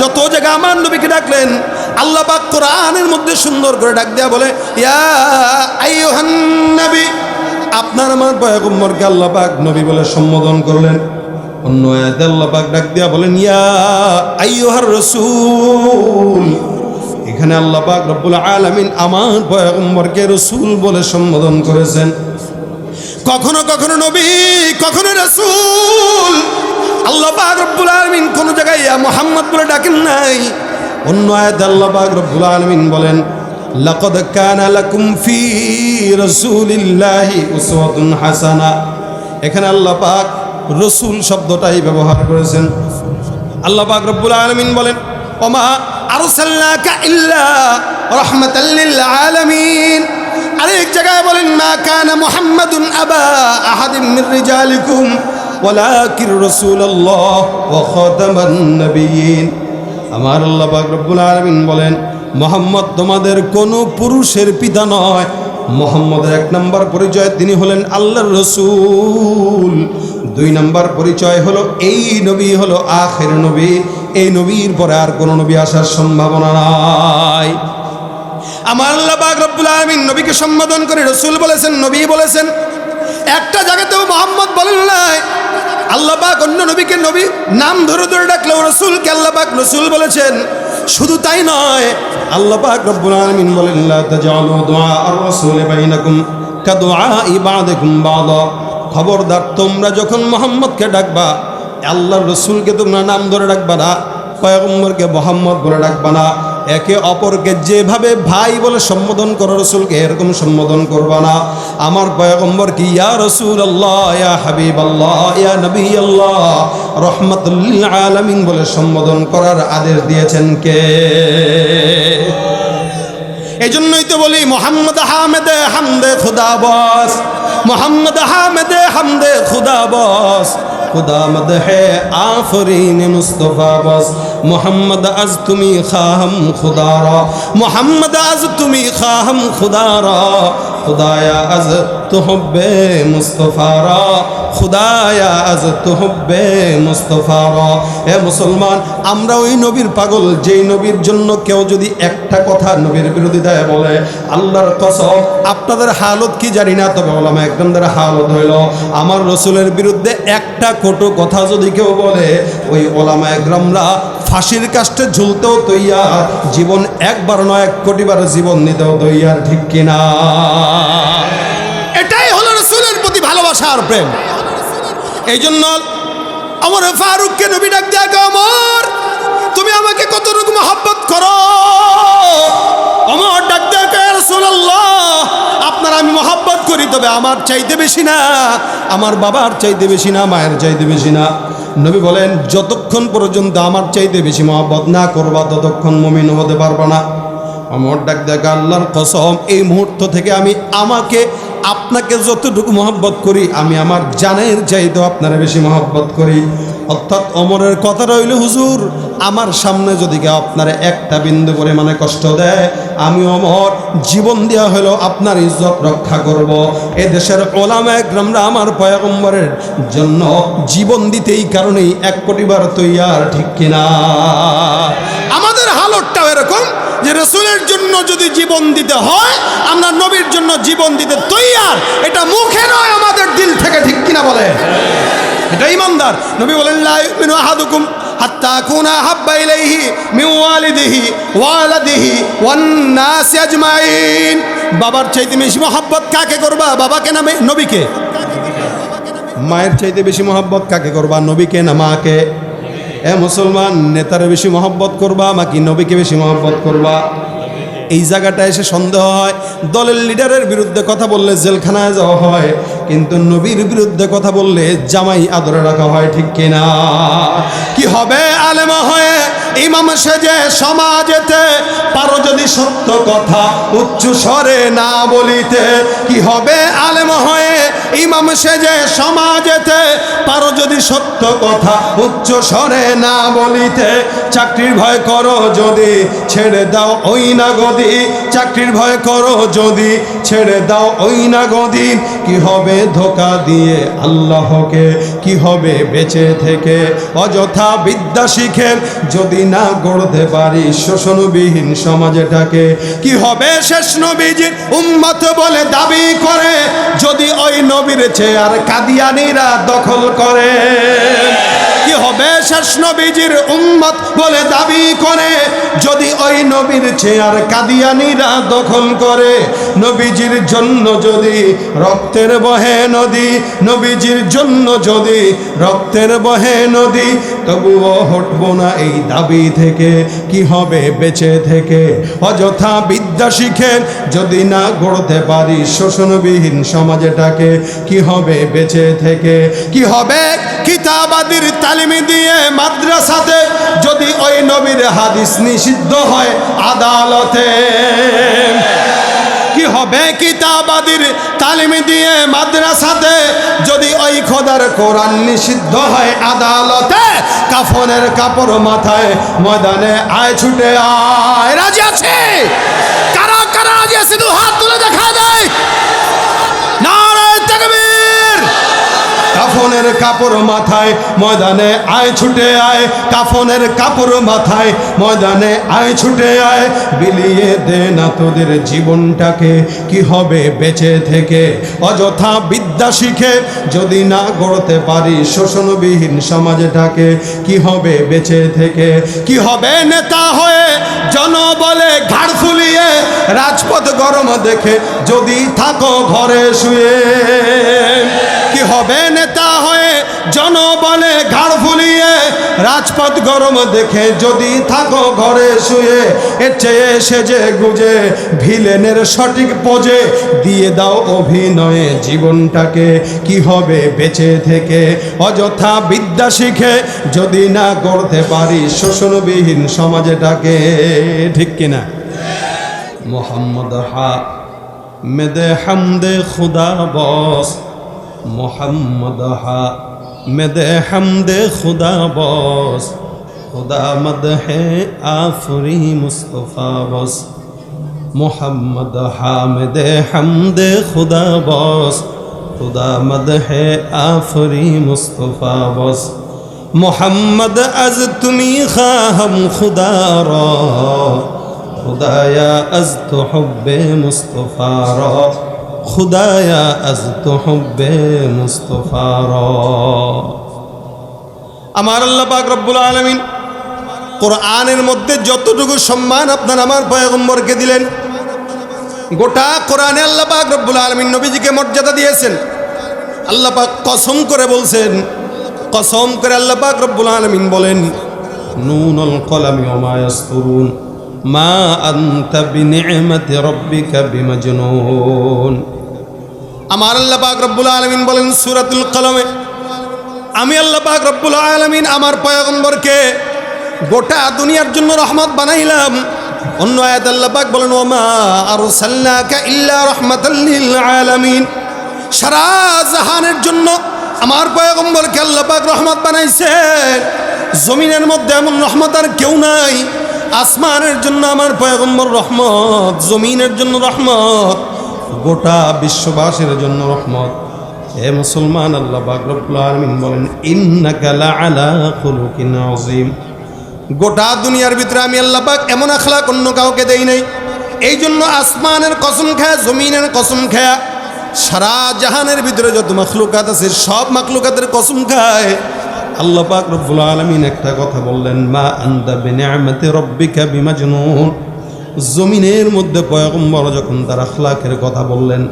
যত জায়গায় আমার নবীকে ডাকলেন, আল্লাহ পাক কোরআনের মধ্যে সুন্দর করে ডাক দেয়া বলে নবী। আপনার আমার পয়গম্বরকে আল্লাহ পাক নবী বলে সম্বোধন করলেন। অন্য আয়াতে আল্লাহ পাক ডাক দেয়া বলেন, ইয়া আইয়ুহার রাসূল। এখানে আল্লাহ পাক রব্বুল আলামিন আমার পয়গম্বরকে রসুল বলে সম্বোধন করেছেন। কখনো কখনো নবী, কখনো রসুল। আল্লাহ পাক রব্বুল আলামিন কোন জায়গায় ইয়া মুহাম্মদ বলে ডাকেন নাই। অন্য আয়াতে আল্লাহ পাক আলামিন বলেন, লাকাদ কানা লাকুম ফি রাসূলিল্লাহি উসওয়াতুন হাসানা। এখানে আল্লাহ পাক রসুল শব্দটাই ব্যবহার করেছেন। আল্লাহ পাক রব্বুল আলামিন বলেন, ওমা আরসালনাকা ইল্লা রাহমাতাল লিল আলামিন। আরেক জায়গায় বলেন, মা কানা মুহাম্মাদুন আবা আহাদিন মির রিজালিকুম। ওয়ালাকিন রাসূলুল্লাহ ওয়া খাতামান নবিয়্যিন আমার আল্লাহ পাক রব্বুল আলামিন বলেন, মোহাম্মদ তোমাদের কোনো পুরুষের পিতা নয়। মোহাম্মদের এক নম্বর পরিচয় তিনি হলেন আল্লাহর রসুল। দুই নম্বর পরিচয় হলো, এই নবী হলো আখের নবী। এই নবীর পরে আর কোনো নবী আসার সম্ভাবনা নাই। আমার আল্লাহ পাক রব্বুল আলামিন নবীকে সম্বোধন করে রসুল বলেছেন, নবী বলেছেন একটা জায়গাতেও মোহাম্মদ বলেন নাই, আল্লাহ পাক অন্য নবীকে নবী নাম ধরে ধরে ডাকলেও রসুলকে আল্লাহ পাক রসুল বলেছেন। শুধু তাই নয়, আল্লাহ পাক রব্বুল আলামিন বলেন খবরদার, তোমরা যখন মোহাম্মদকে ডাকবা, আল্লাহর রসুলকে তোমরা নাম ধরে ডাকবা না, পয়গম্বরকে মোহাম্মদ বলে ডাকবা না। একে অপরকে যেভাবে ভাই বলে সম্বোধন করো রসুলকে, এরকম সম্বোধন করবা না। আমার পয়গম্বর কি, ইয়া রসুল আল্লাহ ইয়া হাবিব আল্লাহ ইয়া নবী আল্লাহ রহমতুল্লিল আলমিন বলে সম্বোধন করার আদেশ দিয়েছেন কে? এই জন্যই তো বলি, মোহাম্মদ হামেদে হামদে খুদা বস, মোহাম্মদ হামেদে হামদে খুদা বস খুদা মদ হে আফরিন মুস্তফা বস। মোহাম্মদ আজ তুমি খাহম খুদারা মোহাম্মদ আজ তুমি খাহম খুদারা খুদায়া আজ তুহব্বে মুস্তফারা খুদায়া আজ তুহব্বে মুস্তফারা হে মুসলমান, আমরা ওই নবীর পাগল, যেই নবীর জন্য কেউ যদি একটা কথা নবীর বিরোধিতায় বলে, আল্লাহর কসম, আপনাদের হালত কি জানি না, তবে ওলামা একদমদের হালত হইল, আমার রসুলের বিরুদ্ধে একটা কটু কথা যদি কেউ বলে, ওই ওলামা একরমরা ফাঁসির কাষ্টে ঝুলতেও তৈয়ার। জীবন একবার নয়, এক কোটিবার জীবন নিতেও তৈয়ার, ঠিক কিনা? এটাই হলো রসুলের প্রতি ভালোবাসা আর প্রেম। এই জন্য আমার ফারুককে নবী ডাক দেয়া আমার তুমি আমাকে কত রকম মহব্বত করো। আমার ডাক দেয়া রসুল্লাহ আপনার আমি মহব্বত করি, তবে আমার চাইতে বেশি না, আমার বাবার চাইতে বেশি না, মায়ের চাইতে বেশি না। নবী বলেন, যতক্ষণ পর্যন্ত আমার চাইতে বেশি মহাব্বত না করবা, ততক্ষণ মমিন হতে পারবা না। আমার ডাক দেখা আল্লাহর কসম, এই মুহূর্ত থেকে আমি আমাকে আপনাকে যতটুকু মহব্বত করি, আমি আমার জানের চাইতেও আপনারা বেশি মহব্বত করি অর্থাৎ অমরের কথা রইল, হুজুর, আমার সামনে যদি কেউ আপনার একটা বিন্দু পরিমাণে কষ্ট দেয়, আমি অমর, জীবন দেওয়া হলো আপনার ইজ্জত রক্ষা করব। এ দেশের ওলামা একরামরা আমার পয়গম্বরের জন্য জীবন দিতে এই কারণেই এক কোটিবার তৈয়ার, ঠিক কিনা আমাদের এরকম যে রসুলের জন্য যদি জীবন দিতে হয়, আমরা নবীর জন্য জীবন দিতে তৈয়ার। এটা মুখে নয়, আমাদের দিল থেকে, ঠিক কিনা বলে? এটা ইমানদার। নবী বলেন আজমাইন। বাবার চাইতে বেশি মহব্বত কাকে করবা? বাবাকে না মে- নবীকে? মায়ের চাইতে বেশি মহব্বত কাকে করবা? নবীকে না মাকে? এ মুসলমান, নেতারে বেশি মহব্বত করবা, নাকি নবীকে বেশি মহব্বত করবা? এই জায়গাটা এসে সন্দেহ হয়। দলের লিডারের বিরুদ্ধে কথা বললে জেলখানায় যাওয়া হয়, কিন্তু নবীর বিরুদ্ধে কথা বললে জামাই আদরে রাখা হয়, ঠিক কিনা? কি হবে আলেমা হয়ে? ইমাম সেজে সমাজেতে পারো যদি সত্য কথা, উচ্চ স্বরে না বলিতে, কি হবে আলেমা হয়ে? ইমাম সেজে সমাজেতে, পারো যদি সত্য কথা উচ্চ স্বরে না বলিতে, চাকরির ভয় করো যদি ছেড়ে দাও ওই না গদি চাকরির ভয় করো যদি ছেড়ে দাও ওই না গদি কি হবে ধোকা দিয়ে আল্লাহকে, কি হবে বেঁচে থেকে? অযথা বিদ্যা শিখে যদি না গড়তে পারি শোষণবিহীন সমাজটাকে, কি হবে শেষ নবীজির উম্মত বলে দাবি করে? যদি ওই নবীর চেয়ার কাদিয়ানিরা দখল করে কি হবে শেষ নবীজির উম্মত বলে দাবি করে, যদি ওই নবীর চেয়ার কাদিয়ানিরা দখল করে, নবীজির জন্য যদি রক্তের বহে নদী, নবীজির জন্য যদি রক্তের বহে নদী, তবুও হটব না এই দাবি থেকে, কি হবে বেঁচে থেকে? অযথা বিদ্যা শিখে যদি না গড়তে পারি শোষণবিহীন সমাজটাকে, কি হবে বেঁচে থেকে? কি হবে কিতাবাদির তালিমি দিয়ে মাদ্রাসাতে যদি ওই নবীর হাদিস নিষিদ্ধ হয় আদালতে। কি হবে কিতাবাদির তালিম দিয়ে মাদ্রাসাতে যদি ওই খোদার কোরআন নিষিদ্ধ হয় আদালতে? কাফনের কাপড় মাথায় ময়দানে আয়, ছুটে আয়। রাজি আছে? কারা কারা রাজি আছে দু হাত তুলে দেখা যায় কাফনের কাপড় মাথায়, ময়দানে আয়, ছুটে আয়। কাফনের কাপড় মাথায়, ময়দানে আয়, ছুটে আয়। বিলিয়ে দে না তোদের জীবনটাকে, কি হবে বেঁচে থেকে? অযথা বিদ্যা শিখে যদি না গড়তে পারি শোষণবিহীন সমাজটাকে, কি হবে বেঁচে থেকে? কি হবে নেতা হয়ে জনবলে ঘাড় ফুলিয়ে, রাজপথ গরম দেখে যদি থাকো ঘরে শুয়ে, কি হবে জনবলে ঘাড় ফুলিয়ে রাজপথ গরম দেখে যদি থাকো ঘরে শুয়ে, এর চেয়ে সেজে গুজে ভিলেনের সঠিক পোজে দিয়ে দাও অভিনয়ে জীবনটাকে। কি হবে বেঁচে থেকে? অযথা বিদ্যা শিখে যদি না করতে পারি শোষণবিহীন সমাজটাকে। ঠিক কিনা মোহাম্মদ হা মেদে হামদে খুদা বস, মোহাম্মদ হা মেদে হামদে খুদা বস, খুদা মদ হে আফরি মুস্তফা বস। মোহাম্মদ হামদ হামদে খুদা বস, খুদা মদ হে আফরি মুস্তফা বস। মোহাম্মদ আজ তুমি খাহম খুদা রা, খুদায়া আজ তো হব্বে মুস্তফা রা। খুদায়া আজ তো হব্বে মুস্তফা রা। আমার আল্লাহ পাক রব্বুল আলমিন কোরআনের মধ্যে যতটুকু সম্মান আপনার আমার পয়গম্বরকে দিলেন, গোটা কোরআনে আল্লাহ পাক রব্বুল আলমিন নবীজিকে মর্যাদা দিয়েছেন। আল্লাহ পাক কসম করে বলছেন, কসম করে আল্লাহ পাক রব্বুল আলমিন বলেন, নুনুল কলামি ওমা ইয়াসতুরুন। মা আনতা বিনি'মাতি রাব্বিকা বিমাজনুন। আমার আল্লাহ পাক রব্বুল আলমিন বলেন সূরাতুল কলমে, আমি আল্লাহ পাক রব্বুল আলমিন আমার পয়গম্বরকে গোটা দুনিয়ার জন্য রহমত বানাইলাম। অন্য আয়াত আল্লাহ পাক বলেন, ওমা আর সাল্লাকা ইল্লা রহমাতাল্লিল আলামিন। সারা জাহানের জন্য আমার পয়গম্বরকে আল্লাহ পাক রহমত বানাইছে। জমিনের মধ্যে এমন রহমত আর কেউ নাই। আসমানের জন্য আমার পয়গম্বর রহমত, জমিনের জন্য রহমত, গোটা বিশ্ববাসীর জন্য রহমত। এ মুসলমান আল্লাহ বাকরবুল আলমিন বলেন, ইন্নাকা লাআলা খুলুকিন গোটা দুনিয়ার ভিতরে আমি আল্লাহ পাক এমন আখলাক অন্য কাউকে দেই নাই। এই জন্য আসমানের কসম খায়া, জমিনের কসম খায়া, সারা জাহানের ভিতরে যত মাখলুকাত আছে, সব মাখলুকাতের কসম খায়। আল্লাহ পাক রব্বুল আলমিন একটা কথা বললেন, মা আন্দা বিনিআমাতি রব্বিকা বিমাজনুন। জমিনের মধ্যে পয়গম্বর যখন তার আখলাকের কথা বললেন,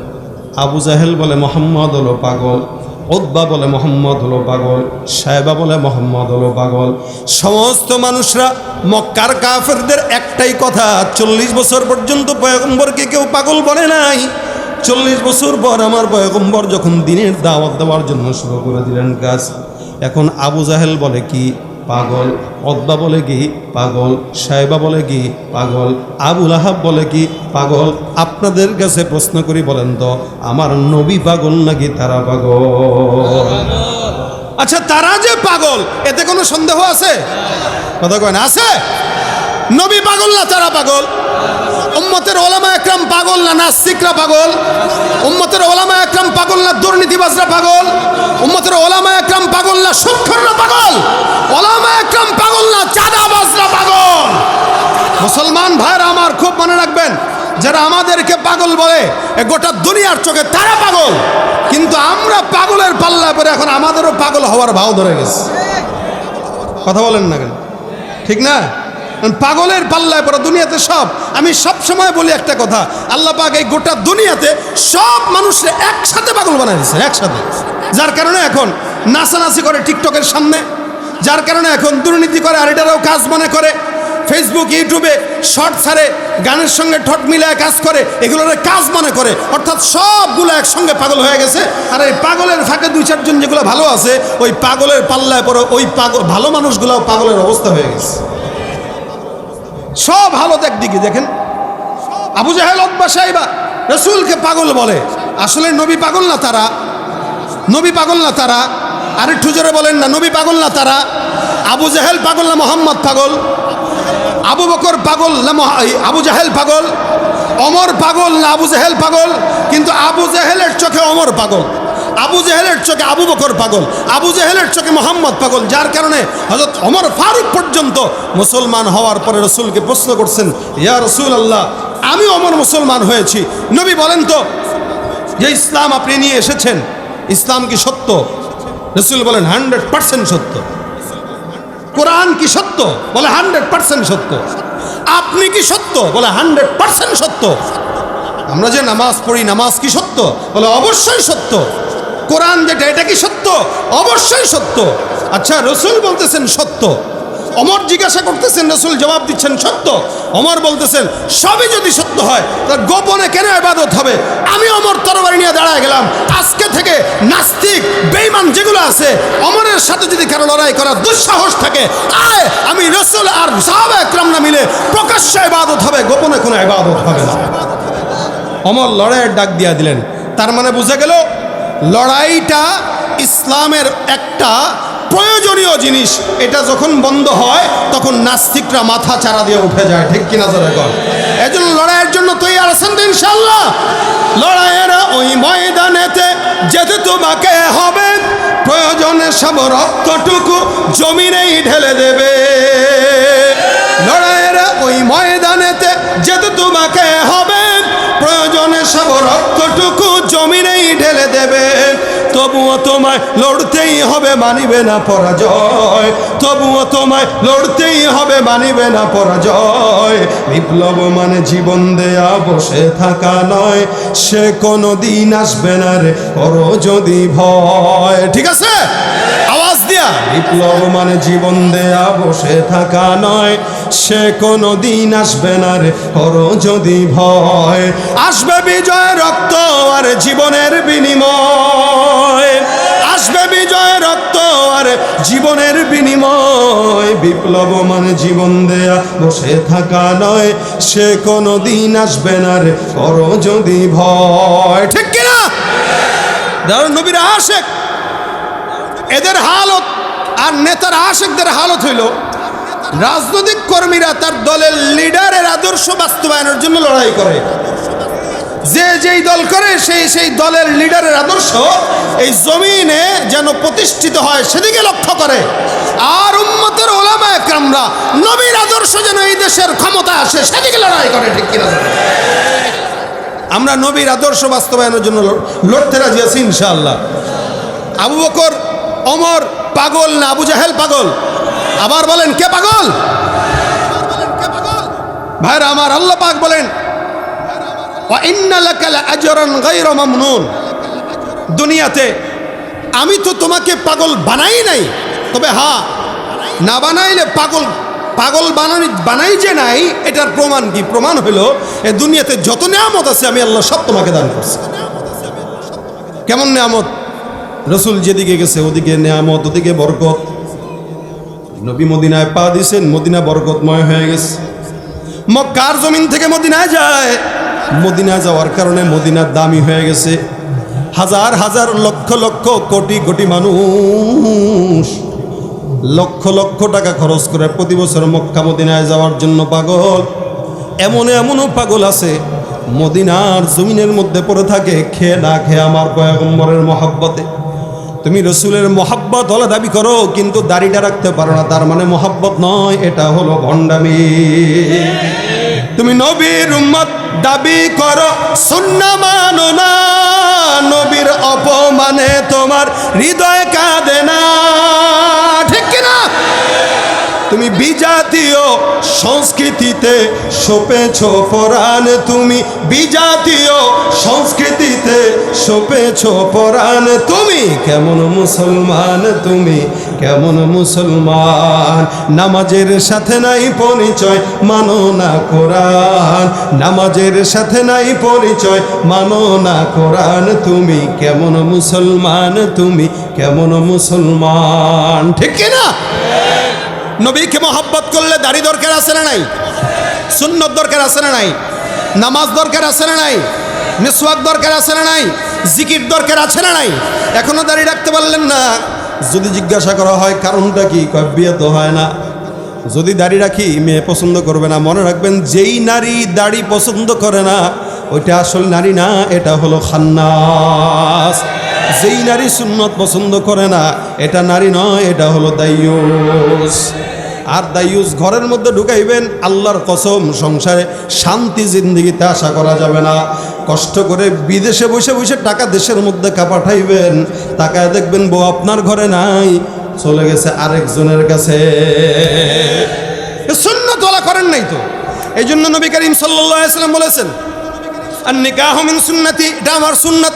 আবু জাহেল বলে মোহাম্মদ হলো পাগল ওদ্বা বলে মোহাম্মদ হলো পাগল সাহেবা বলে মোহাম্মদ হলো পাগল। সমস্ত মানুষরা মক্কার কাফেরদের একটাই কথা, চল্লিশ বছর পর্যন্ত পয়গম্বরকে কেউ পাগল বলে নাই। চল্লিশ বছর পর আমার পয়গম্বর যখন দিনের দাওয়াত দেওয়ার জন্য শুরু করে দিলেন কাজ এখন আবু জাহেল বলে কি পাগল অদ্বা বলে কি পাগল সাহেবা বলে কি পাগল আবুল আহাব বলে কি পাগল? আপনাদের কাছে প্রশ্ন করি বলেন তো, আমার নবী পাগল নাকি তারা পাগল? আচ্ছা তারা যে পাগল, এতে কোনো সন্দেহ আছে? কথা কেন আছে? নবী পাগল না তারা পাগল? উম্মতের ওলামা একরাম পাগল না নাস্তিকরা পাগল? উম্মতের ওলামা একরাম পাগল না দুর্নীতিবাজরা পাগল? উম্মতের ওলামা একরাম পাগল না সুক্ষররা পাগল? ওলামা একরাম পাগল না চাঁদাবাজরা পাগল? মুসলমান ভাইরা আমার খুব মনে রাখবেন, যারা আমাদেরকে পাগল বলে গোটা দুনিয়ার চোখে তারা পাগল। কিন্তু আমরা পাগলের পাল্লা পরে এখন আমাদেরও পাগল হওয়ার ভাও ধরে গেছে। কথা বলেন না কেন? ঠিক না? পাগলের পাল্লায় পড়া দুনিয়াতে সব। আমি সব সময় বলি একটা কথা, আল্লাহ পাক এই গোটা দুনিয়াতে সব মানুষের একসাথে পাগল বানাই দিচ্ছে একসাথে। যার কারণে এখন নাচানাচি করে টিকটকের সামনে, যার কারণে এখন দুর্নীতি করে আর এটারও কাজ মনে করে ফেসবুক ইউটিউবে শর্ট ছাড়ে, গানের সঙ্গে ঠট মিলায় কাজ করে, এগুলোর কাজ মনে করে। অর্থাৎ সবগুলো একসঙ্গে পাগল হয়ে গেছে, আর এই পাগলের ফাঁকে দুই চারজন যেগুলো ভালো আছে, ওই পাগলের পাল্লায় পরে ওই পাগল ভালো মানুষগুলো পাগলের অবস্থা হয়ে গেছে। সব হালত একদিকে দেখেন। আবু জাহেল অব্বা সাহেবা রসুলকে পাগল বলে। আসলে নবী পাগল না তারা। নবী পাগল না তারা। আরে ঠুজরে বলেন না, নবী পাগল না তারা। আবু জাহেল পাগল না মোহাম্মদ পাগল? আবু বকর পাগল না আবু জাহেল পাগল? অমর পাগল না আবু জাহেল পাগল? কিন্তু আবু জাহেলের চোখে অমর পাগল। আবু জাহেলের চোখে আবু বকর পাগল, আবু জাহেলের চোখে মোহাম্মদ পাগল, যার কারণে হজরত অমর ফারুক পর্যন্ত মুসলমান হওয়ার পরে রসুলকে প্রশ্ন করছেন, ইয়া রসুল আল্লাহ আমি অমর মুসলমান হয়েছি। নবী বলেন তো, যে ইসলাম আপনি নিয়ে এসেছেন, ইসলাম কি সত্য? রসুল বলেন, হান্ড্রেড পার্সেন্ট সত্য। কোরআন কি সত্য? বলে, হান্ড্রেড পার্সেন্ট সত্য। আপনি কি সত্য? বলে, হান্ড্রেড পার্সেন্ট সত্য। আমরা যে নামাজ পড়ি, নামাজ কি সত্য? বলে, অবশ্যই সত্য। কোরআন যেটা, এটা কি সত্য? অবশ্যই সত্য। আচ্ছা রসুল বলতেছেন সত্য। অমর জিজ্ঞাসা করতেছেন, রসুল জবাব দিচ্ছেন সত্য। অমর বলতেছেন, সবই যদি সত্য হয় তাহলে গোপনে কেন এবাদত হবে? আমি অমর তরবারি নিয়ে দাঁড়ায় গেলাম। আজকে থেকে নাস্তিক বেইমান যেগুলো আছে, অমরের সাথে যদি কারও লড়াই করার দুঃসাহস থাকে, আয়, আমি রসুল আর সাহাবা একরাম না মিলে প্রকাশ্য এবাদত হবে, গোপনে কোনো এবাদত হবে না। অমর লড়াইয়ের ডাক দিয়া দিলেন। তার মানে বুঝে গেল লড়াইটা ইসলামের একটা প্রয়োজনীয় জিনিস। এটা যখন বন্ধ হয়, তখন নাস্তিকরা মাথা চারা দিয়ে উঠে যায়, ঠিক কিনা জোরে কর এই জন্য লড়াইয়ের জন্য তৈরি আছেন তো ইনশাল্লাহ লড়াইয়ের ওই ময়দানেতে যেতে তোমাকে হবে। প্রয়োজনে সব রক্তটুকু জমিনেই ঢেলে দেবে। লড়াইয়ের ওই ময়দানেতে যেতে তোমাকে হবে। প্রয়োজনে সব রক্তটুকু জমিনেই ঢেলে দেবে। তবুও তোমায় লড়তেই হবে, মানিবে না পরাজয়। তবুও তোমায় লড়তেই হবে, মানিবে না পরাজয়। বিপ্লব মানে জীবন দেয়া, বসে থাকা নয়। সে কোনো দিন আসবে না রে করো যদি ভয়। ঠিক আছে? আওয়াজ দিয়া। বিপ্লব মানে জীবন দেয়া, বসে থাকা নয়। সে কোনো দিন আসবে না রে করো যদি ভয়। আসবে বিজয় রক্ত আর জীবনের বিনিময়। আসবে বিজয় রক্ত, আর জীবনের বিনিময়। বিপ্লব মানে জীবন দেয়া বসে থাকা নয়, সে কোনো দিন আসবে না রে, করো যদি ভয়। ঠিক কিনা? যারা নবীরা আশেক, এদের হালত আর নেতার আশেকদের হালত হইল, রাজনৈতিক কর্মীরা তার দলের লিডারের আদর্শ বাস্তবায়নের জন্য লড়াই করে। যে যেই দল করে, সেই সেই দলের লিডারের আদর্শ এই জমিনে যেন প্রতিষ্ঠিত হয়, সেদিকে লক্ষ্য করে। আর উম্মতের ওলামা একরামরা, নবীর আদর্শ যেন এই দেশের ক্ষমতা আসে, সেদিকে লড়াই করে, ঠিক কিনা আমরা নবীর আদর্শ বাস্তবায়নের জন্য লড়- লড়তে রাজি আছি, ইনশাআল্লাহ। আবু বকর অমর পাগল না আবু জাহেল পাগল? আবার বলেন, কে পাগল? ভাইরা, আমার আল্লাহ পাক বলেন দুনিয়াতে আমি তো তোমাকে পাগল বানাই নাই। তবে হ্যাঁ না বানাইলে পাগল পাগল বানানি বানাই যে নাই, এটার প্রমাণ কি? প্রমাণ হলো, এ দুনিয়াতে যত নিয়ামত আছে, আমি আল্লাহ সব তোমাকে দান করছি। কেমন নিয়ামত? রসুল যেদিকে গেছে, ওদিকে নিয়ামত, ওদিকে বরকত। নবী মদিনায় পা দিছেন মদিনা বরকতময় হয়ে গেছে। মক্কার জমিন থেকে মদিনায় যায়। মদিনা যাওয়ার কারণে মদিনার দামি হয়ে গেছে। হাজার হাজার, লক্ষ লক্ষ, কোটি কোটি মানুষ। লক্ষ লক্ষ টাকা খরচ করে প্রতি বছর মক্কা মদিনায় যাওয়ার জন্য পাগল। এমন, এমনও পাগল আছে, মদিনার জমিনের মধ্যে পড়ে থাকে, খেয়ে না খেয়ে আমার পয়গম্বরের মহাব্বতে। তুমি রসুলের মহাব্বত হলে দাবি করো, কিন্তু দাড়িটা রাখতে পারো না, তার মানে মহাব্বত নয়, এটা হলো ভণ্ডামি। তুমি নবীর উম্মত দাবি করো শূন্য মানো না নবীর অপমানে তোমার হৃদয় কাঁদে না। তুমি বিজাতীয় সংস্কৃতিতে সপেছ পরাণ, তুমি বিজাতীয় সংস্কৃতিতে সপেছ পরাণ। তুমি কেমন মুসলমান, তুমি কেমন মুসলমান? নামাজের সাথে নাই পরিচয়, মানো না কোরআন। নামাজের সাথে নাই পরিচয়, মানো না কোরআন। তুমি কেমন মুসলমান, তুমি কেমন মুসলমান। ঠিক কিনা? নবীকে মহাব্বত করলে দাড়ি দরকার আছে না নাই? সুন্নত দরকার আছে না নাই? নামাজ দরকার আছে না নাই? মিসওয়াক দরকার আছে না নাই? জিকির দরকার আছে না নাই? এখনও দাড়ি রাখতে পারলেন না। যদি জিজ্ঞাসা করা হয়, কারণটা কি? কয়, বিয়ে তো হয় না। যদি দাড়ি রাখি, মেয়ে পছন্দ করবে না। মনে রাখবেন, যেই নারী দাড়ি পছন্দ করে না, ওইটা আসল নারী না, এটা হলো খান্নাস। যেই নারী সুন্নত পছন্দ করে না, এটা নারী নয়, এটা হলো দায়ুস। আর দায়ুস ঘরের মধ্যে ঢুকাইবেন আল্লাহর কসম, সংসারে শান্তি, জিন্দিগিতে আশা করা যাবে না। কষ্ট করে বিদেশে বসে বসে টাকা দেশের মধ্যে কাপাঠাইবেন টাকায় দেখবেন বউ আপনার ঘরে নাই, চলে গেছে আরেকজনের কাছে। সুন্নত তোলা করেন নাই তো? এই জন্য নবী করিম সাল্লাম বলেছেন আর নিকাহ সুন্নতি এটা আমার সুন্নত।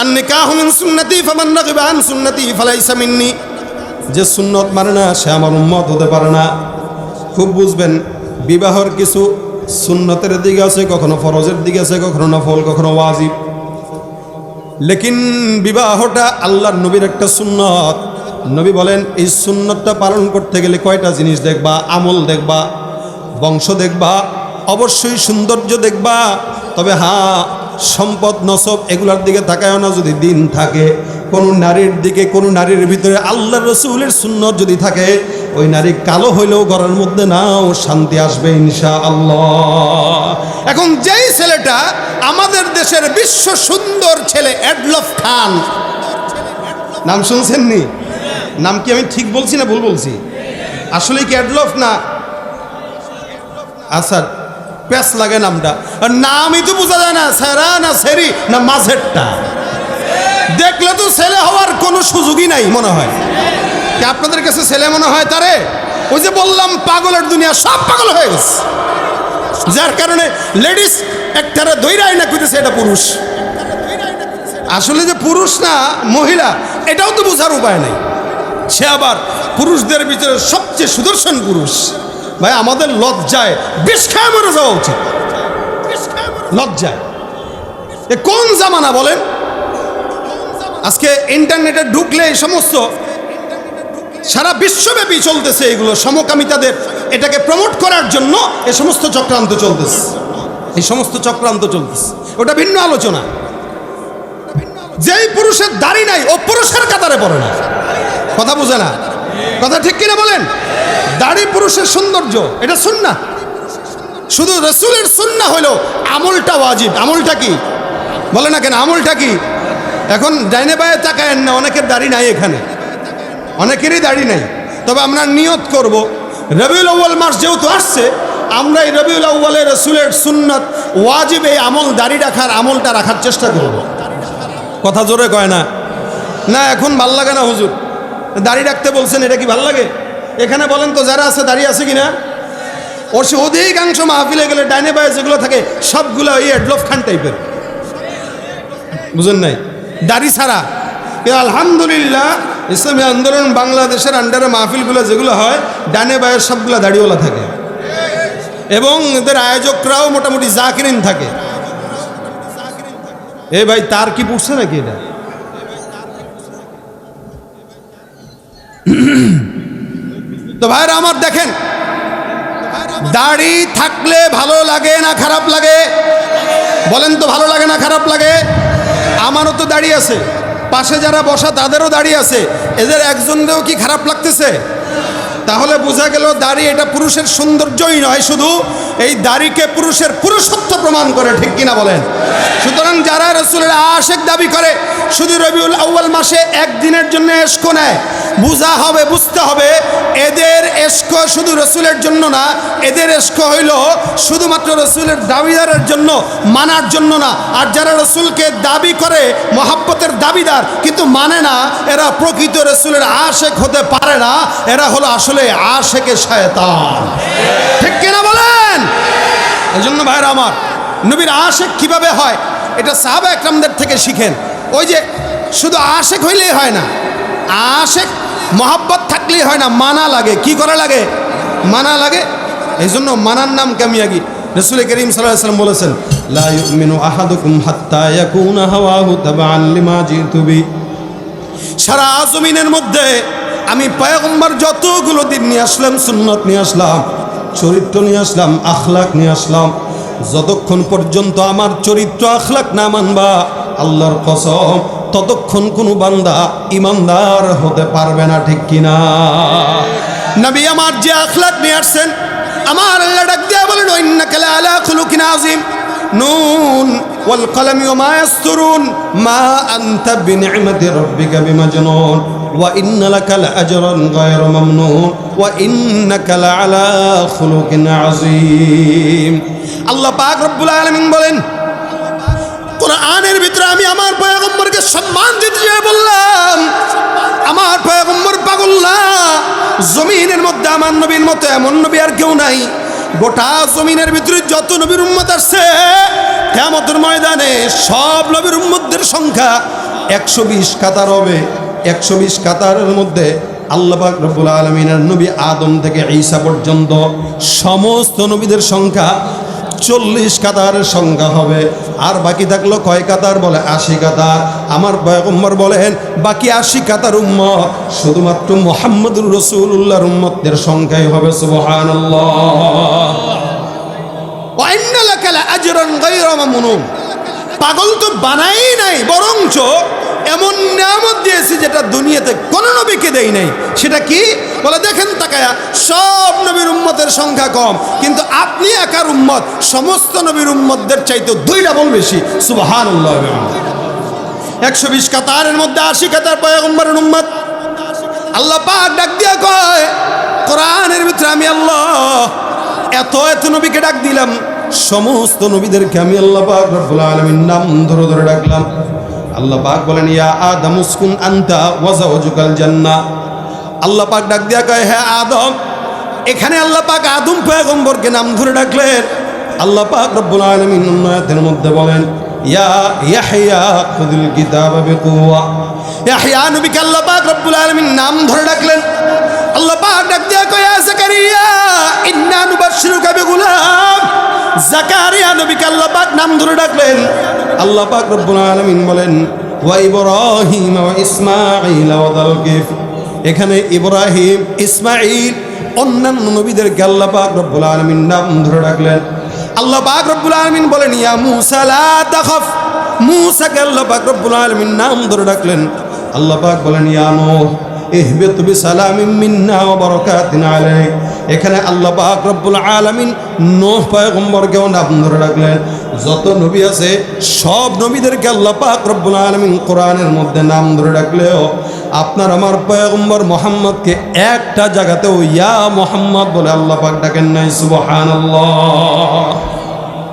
আর সুন্নতি সুন্নতি যে সুন্নত মানে না, সে আমার উম্মত হতে পারে না। খুব বুঝবেন, বিবাহর কিছু সুন্নতের দিকে আছে, কখনো ফরজের দিকে আছে, কখনো নফল, কখনো ওয়াজিব। লেকিন বিবাহটা আল্লাহর নবীর একটা সুন্নত। নবী বলেন, এই সুন্নতটা পালন করতে গেলে কয়টা জিনিস দেখবা? আমল দেখবা, বংশ দেখবা, অবশ্যই সৌন্দর্য দেখবা। তবে হ্যাঁ সম্পদ, নসব এগুলার দিকে তাকায় না, যদি দিন থাকে। কোনো নারীর দিকে, কোনো নারীর ভিতরে আল্লাহ রসুলের সুন্নত যদি থাকে, ওই নারী কালো হইলেও ঘরের মধ্যে নাও শান্তি আসবে ইনশা আল্লাহ এখন যেই ছেলেটা আমাদের দেশের বিশ্ব সুন্দর ছেলে এডলফ খান। নাম শুনছেন নি নাম কি আমি ঠিক বলছি না ভুল বলছি? আসলে কি অ্যাডলফ না? আচ্ছা প্যাস লাগে নামটা। আর নামই তো বোঝা যায় না সেরা না সেরি না মাঝেরটা। দেখলে তো ছেলে হওয়ার কোনো সুযোগই নাই মনে হয়। আপনাদের কাছে ছেলে মনে হয় তারে? ওই যে বললাম, পাগলের দুনিয়া সব পাগল হয়ে গেছে। যার কারণে লেডিস একটারে দৈরাই না কইতেছে এটা পুরুষ। আসলে যে পুরুষ না, মহিলা, এটাও তো বোঝার উপায় নেই। সে আবার পুরুষদের ভিতরে সবচেয়ে সুদর্শন পুরুষ। ভাই, আমাদের লজ্জায় বিষ খায় মরে যাওয়া উচিত। লজ্জায়। কোন জামানা বলেন? আজকে ইন্টারনেটে ঢুকলে এই সমস্ত সারা বিশ্বব্যাপী চলতেছে এগুলো সমকামিতাদের এটাকে প্রমোট করার জন্য এ সমস্ত চক্রান্ত চলতেছে। এই সমস্ত চক্রান্ত চলতেছে। ওটা ভিন্ন আলোচনা। যেই পুরুষের দাড়ি নাই, ও পুরুষের কাতারে পড়ে না। কথা বুঝে না? কথা ঠিক কিনা বলেন? দাড়ি পুরুষের সৌন্দর্য, এটা সুন্না। শুধু রসুলের সুন্না হলো আমলটা ওয়াজিব। আমলটা কি? বলে না কেন? আমলটা কি? এখন ডাইনে বায়ে তাকায়েন না, অনেকের দাড়ি নাই এখানে। অনেকেরই দাড়ি নাই। তবে আমরা নিয়ত করব, রবিউল আউ্বাল মাস যেহেতু আসছে, আমরা এই রবিউল আউ্বালে রসুলের সুন্নত ওয়াজিব এই আমল দাড়ি রাখার আমলটা রাখার চেষ্টা করব। কথা জোরে কয় না? না, এখন ভালো লাগে না হুজুর। দাড়ি রাখতে বলছেন, এটা কি ভালো লাগে? এখানে বলেন তো, যারা আছে দাড়ি আছে কিনা? ওর সে অধিকাংশ মাহফিলে গেলে ডাইনে বায়ে যেগুলো থাকে, সবগুলো এই এডলফ খান টাইপের বুঝেন নাই? দাড়ি ছাড়া। আলহামদুলিল্লাহ, ইসলামী আন্দোলন বাংলাদেশের আন্ডারে মাহফিলগুলো যেগুলো হয়, ডানে বায়ের সবগুলো দাড়িওয়ালা থাকে। এবং এদের আয়োজকরাও মোটামুটি জাকিরিন থাকে। এ ভাই, তার কি পুষছে নাকি এটা? তো ভাইরা আমার দেখেন, দাড়ি থাকলে ভালো লাগে না খারাপ লাগে? বলেন তো ভালো লাগে না খারাপ লাগে? আমারও তো দাঁড়িয়ে আছে। পাশে যারা বসা, তাদেরও দাঁড়িয়ে আছে। এদের একজনদেরও কি খারাপ লাগতেছে? তাহলে বোঝা গেল দাড়ি এটা পুরুষের সৌন্দর্যই নয়, শুধু এই দাড়িকে পুরুষের পুরুষত্ব প্রমাণ করে, ঠিক কিনা বলেন? সুতরাং যারা রসুলের আশেক দাবি করে, শুধু রবিউল আউ্য়াল মাসে একদিনের জন্য এসকো নেয়, বুঝা হবে, বুঝতে হবে, এদের এসকো শুধু রসুলের জন্য না, এদের এসকো হইল শুধুমাত্র রসুলের দাবিদারের জন্য, মানার জন্য না। আর যারা রসুলকে দাবি করে, মহাব্বতের দাবিদার, কিন্তু মানে না, এরা প্রকৃত রসুলের আশেক হতে পারে না, এরা হলো আসলে আশেকে শায়তান। ঠিক কিনা বলেন এই জন্য ভাইরা আমার, নবীর আশেক কীভাবে হয়, এটা সাহাবা একরামদের থেকে শিখেন। ওই যে শুধু আশেক হইলেই হয় না, আশেক মহাব্বত থাকলেই হয় না, মানা লাগে। কি করা লাগে? মানা লাগে। এই জন্য মানার নাম কামিয়াগি রসুল করিম সাল্লাম বলেছেন সারা জমিনের মধ্যে আমি পয়গম্বর যতগুলো দিন নিয়ে আসলাম, সুন্নত নিয়ে আসলাম চরিত্র নিয়ে আসলাম, আখলাক নিয়ে আসলাম। যতক্ষণ পর্যন্ত আমার চরিত্র আখলাক না মানবা, আল্লাহর কসম, ততক্ষণ কোনো বান্দা ইমানদার হতে পারবে না, ঠিক কিনা? নবী আমার যে আখলাক নিয়ে আসছেন, আমার আল্লাহ ডাক দিয়া বলেন, ইন্নাকা আলা খুলুকিন আযীম। নুন ওয়াল কলামি ওয়া মা ইয়াসতুরুন। মা আনতা বিনি'মাতি রাব্বিকা বিমাজনুন। লাকা লাআজরান গায়রা মামনুন ওয়া ইন্নাকা লাআলা খুলুকিন আযীম। আল্লাহ পাক রব্বুল আলামিন বলেন, কোরআনের ভিতরে আমি আমার পয়গম্বরকে সম্মান দিতে যেয়ে বললাম, আমার পয়গম্বর পাগল না, জমিনের মধ্যে আমার নবীর মতো এমন নবী আর কেউ নাই। গোটা জমিনের ভিতরে যত নবীর উম্মত আসছে কেমতের ময়দানে সব নবীর উম্মতদের সংখ্যা একশো বিশ কাতার হবে। একশো বিশ কাতারের মধ্যে আল্লাহ পাক রব্বুল আলমিনের নবী আদম থেকে ঈসা পর্যন্ত সমস্ত নবীদের সংখ্যা চল্লিশ কাতারের সংখ্যা হবে। আর বাকি থাকল কয় কাতার? বলে আশি কাতার। আমার পয়গম্বর বলেন, বাকি আশি কাতার উম্ম শুধুমাত্র মোহাম্মদুর রসুল্লাহর উম্মতদের সংখ্যাই হবে সুবহান পাগল তো বানাই নাই, বরঞ্চ এমন নিয়ামত দিয়েছি যেটা দুনিয়াতে কোনো নবীকে দেই নাই। সেটা কি? বলে, দেখেন, তাকায়া, সব নবীর উম্মতের সংখ্যা কম, কিন্তু আপনি একার উম্মত, সমস্ত নবীর উম্মতদের চাইতে দুই ডাবল বেশি। সুবাহান একশো বিশ কাতারের মধ্যে আশি কাতার পয়গম্বরের উম্মত। আল্লাহ পাক ডাক দিয়া কয়, কোরআনের ভিতরে আমি আল্লাহ, এত এত নবীকে ডাক দিলাম, সমস্ত নবীদেরকে আমি আল্লাহ পাক রব্বুল আলামিন নাম ধরে ধরে ডাকলাম। আল্লাহ পাক বলেন, ইয়া আদম উসকুন আনতা ওয়া যাওজুকাল জান্নাহ আল্লাহ পাক ডাক দিয়া কয় হ্যাঁ আদম, এখানে আল্লাহ পাক আদম পয়গম্বরকে নাম ধরে ডাকলেন। আল্লাহ পাক রব্বুল আলামিন উন্নয়তের মধ্যে বলেন ইয়া ইয়াহইয়া খুযুল কিতাবা বিকুওয়া। ইয়াহইয়া, নবীকে আল্লাহ পাক রব্বুল আলামিন নাম ধরে ডাকলেন। আল্লাহ পাক ডাক দিয়া কয় জাকারিয়া, ইন্না নুবাশশিরুকা বিগুলাম। জাকারিয়া, নবীকে আল্লাহ পাক নাম ধরে ডাকলেন। আল্লাহ পাক রব্বুল আলামিন বলেন, ওয়া ইব্রাহিম ওয়া ইসমাঈল ওয়া যালকিফ এখানে ইব্রাহিম, ইসমাঈল, অন্যান্য নবীদেরকে আল্লাহ পাক রব্বুল আলামিন নাম ধরে ডাকলেন। আল্লাহ পাক রব্বুল আলামিন বলেন, ইয়া মূসা লা তাখাফ। মূসাকে আল্লাহ পাক রব্বুল আলামিন নাম ধরে ডাকলেন। আল্লাহ পাক বলেন, ইয়া নূহ, ইহবিত বিসালামিন মিন্না ওয়া বারাকাতিন আলাইক। এখানে আল্লাহ পাক রব্বুল আলামিন নূহ পয়গম্বরকেও নাম ধরে ডাকলেন। যত নবী আছে, সব নবীদেরকে আল্লাহ পাক রব্বুল আলামিন কোরআনের মধ্যে নাম ধরে ডাকলেও, আপনার আমার পয়গম্বর মোহাম্মদকে একটা জায়গাতেও ইয়া মোহাম্মদ বলে আল্লাহ পাক ডাকেন নাই, সুবহানাল্লাহ।